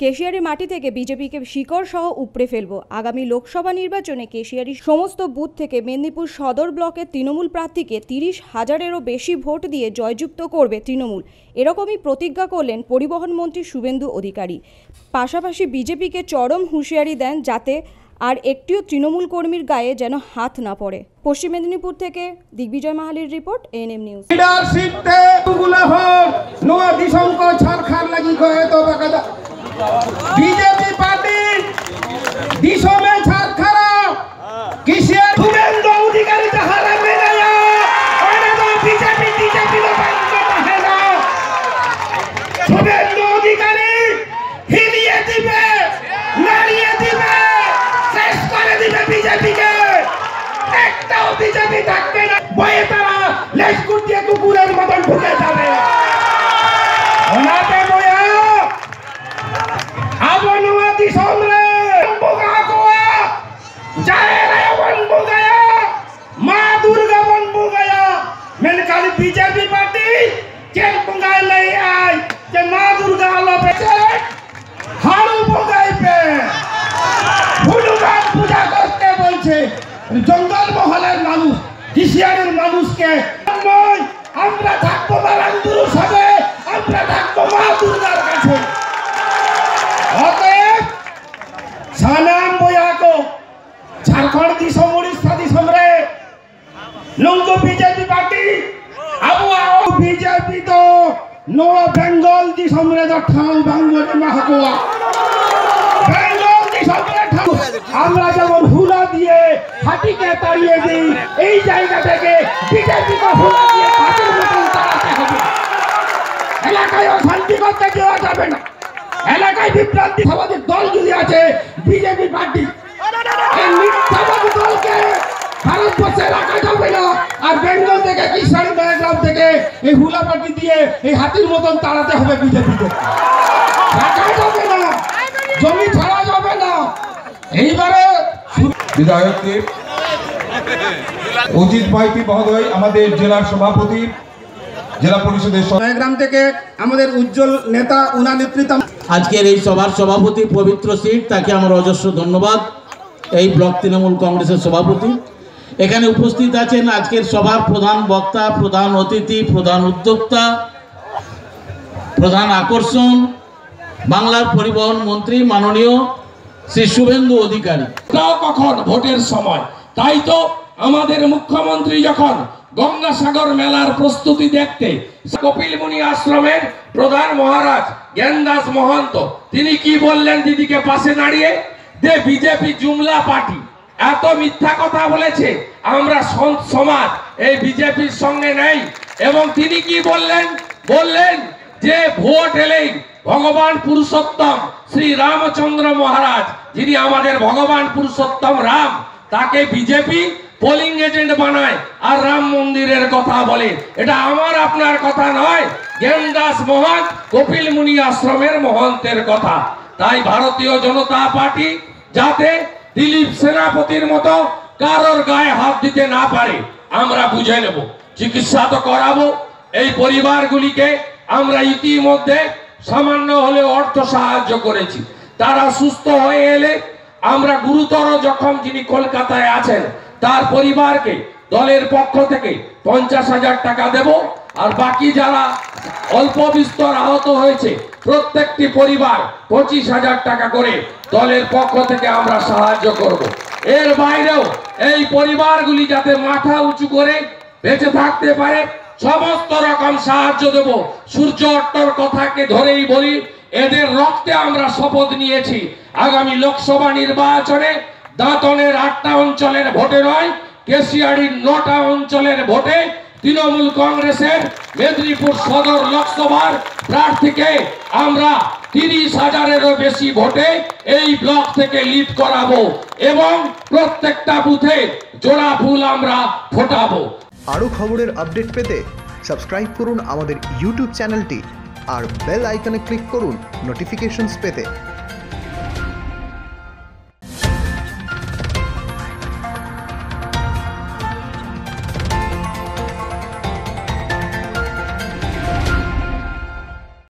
কেশিয়ারি মাটি থেকে বিজেপিকে শিকড় সহ উপড়ে ফেলব। আগামী লোকসভা নির্বাচনে কেশিয়ারি সমস্ত বুথ থেকে মেদিনীপুর সদর ব্লকের তৃণমূল প্রার্থীকে তিরিশ হাজারেরও বেশি ভোট দিয়ে জয়যুক্ত করবে তৃণমূল। এরকমই প্রতিজ্ঞা করলেন পরিবহন মন্ত্রী শুভেন্দু অধিকারী। পাশাপাশি বিজেপিকে চরম হুঁশিয়ারি দেন যাতে আর একটিও তৃণমূল কর্মীর গায়ে যেন হাত না পড়ে। পশ্চিম মেদিনীপুর থেকে দিগ্বিজয় মাহালির রিপোর্ট, এএনএম নিউজ। বিজেপি থাকবে না বয়ে তারা লেজ কুটিয়ে কুকুরের মতন ঢুকে যাবে ওনাতে বয়া আবনুয়া দিশম রে বুগা গোয়া যায় রে বন বুগায়া মা দুর্গা বন বুগায়া মেন কালি বিজেপি পার্টি কেন বুগায় নাই আই যে মা দুর্গা আলো পেছে হাড়ু বুগাই পে হনুমান পূজা করতে বলছে জঙ্গল মহলের মানুষ কিশিয়ারের মানুষকে আমরা থাকব মারান্দুরু সবে আমরা থাকব মা দুর্গার কাছে। আমরা যেমন হুলা দিয়ে হাতিকে তাড়িয়ে দিই, এই জায়গা থেকে বিজেপিকে হুলা দিয়ে হাতির মতন তাড়াতে হবে এলাকায় অশান্তি করতে দেওয়া যাবে না যদি আছে, বিজেপি পার্টি। মিথ্যাবাদী দলকে ভারতবর্ষে রাখা যাবে না। আর বেঙ্গল থেকে, কিষাণ ডায়াগ্রাম থেকে এই হুলা পার্টি দিয়ে এই হাতির মতন তাড়াতে হবে বিজেপিকে। রাখা যাবে না, জমি ছাড়া যাবে না। এইবারে বিধায়ককে অজিত মাইতি মহোদয়, আমাদের জেলার সভাপতি জেলা পরিষদের ডায়াগ্রাম থেকে আমাদের উজ্জ্বল নেতা উনা নেতৃত্ব আজকের এই সভার সভাপতি পবিত্র সিট তাকে আমার অজস্র ধন্যবাদ। এই ব্লক তৃণমূল কংগ্রেসের সভাপতি। এখানে উপস্থিত আছেন আজকের সভার প্রধান বক্তা প্রধান অতিথি প্রধান উদ্যোক্তা প্রধান আকর্ষণ বাংলার পরিবহন মন্ত্রী মাননীয় শ্রী শুভেন্দু অধিকারী। কখন ভোটের সময়? তাই তো আমাদের মুখ্যমন্ত্রী যখন গঙ্গাসাগর মেলার প্রস্তুতি দেখতে কপিলমুনি আশ্রমের প্রধান মহারাজ জ্ঞানদাস মহন্ত, তিনি কি বললেন দিদিকে পাশে দাঁড়িয়ে? যে বিজেপি জুমলা পার্টি, এত মিথ্যা কথা বলেছে, আমরা সমাজ এই বিজেপির সঙ্গে নেই। এবং তিনি কি বললেন? বললেন যে ভোট এলেই ভগবান পুরুষোত্তম, শ্রী রামচন্দ্র মহারাজ, যিনি আমাদের ভগবান পুরুষোত্তম রাম, তাকে বিজেপি পোলিং এজেন্ট বানায় আর রাম মন্দিরের কথা বলে। এটা আমার আপনার কথা নয়, জ্ঞানদাস মহান কপিল মুনি আশ্রমের মহন্তের কথা। তাই ভারতীয় জনতা পার্টি যাতে দিলীপ সেনাপতির মতো কারোর গায়ে হাত দিতে না পারে, আমরা বুঝে নেব, চিকিৎসা তো করাবো। এই পরিবারগুলিকে আমরা ইতিমধ্যে সামান্য হলে অর্থ সাহায্য করেছি। তারা সুস্থ হয়ে এলে আমরা গুরুতর জখম যিনি কলকাতায় আছেন তার পরিবারকে দলের পক্ষ থেকে পঞ্চাশ হাজার টাকা দেব। আর বাকি যারা অল্প বিস্তর আহত হয়েছে, প্রত্যেকটি পরিবার পঁচিশ হাজার টাকা করে দলের পক্ষ থেকে আমরা সাহায্য করব। এর বাইরেও এই পরিবারগুলি যাতে মাথা উঁচু করে বেঁচে থাকতে পারে, সমস্ত রকম সাহায্য দেব। সূর্য অট্টর কথাকে ধরেই বলি, এদের রক্তে আমরা শপথ নিয়েছি। আগামী লোকসভা নির্বাচনে দাঁতনের আটটা অঞ্চলের ভোটে নয় কেশিয়াড়ির নটা অঞ্চলের ভোটে তৃণমূল কংগ্রেসের মেদিনীপুর সদর লোকসভার প্রার্থীকে আমরা তিরিশ হাজারেরও বেশি ভোটে এই ব্লক থেকে লিড করাবো এবং প্রত্যেকটা বুথে জোড়া ফুল আমরা ফোটাবো। আরও খবরের আপডেট পেতে সাবস্ক্রাইব করুন আমাদের ইউটিউব চ্যানেলটি আর বেল আইকনে ক্লিক করুন নোটিফিকেশনস পেতে।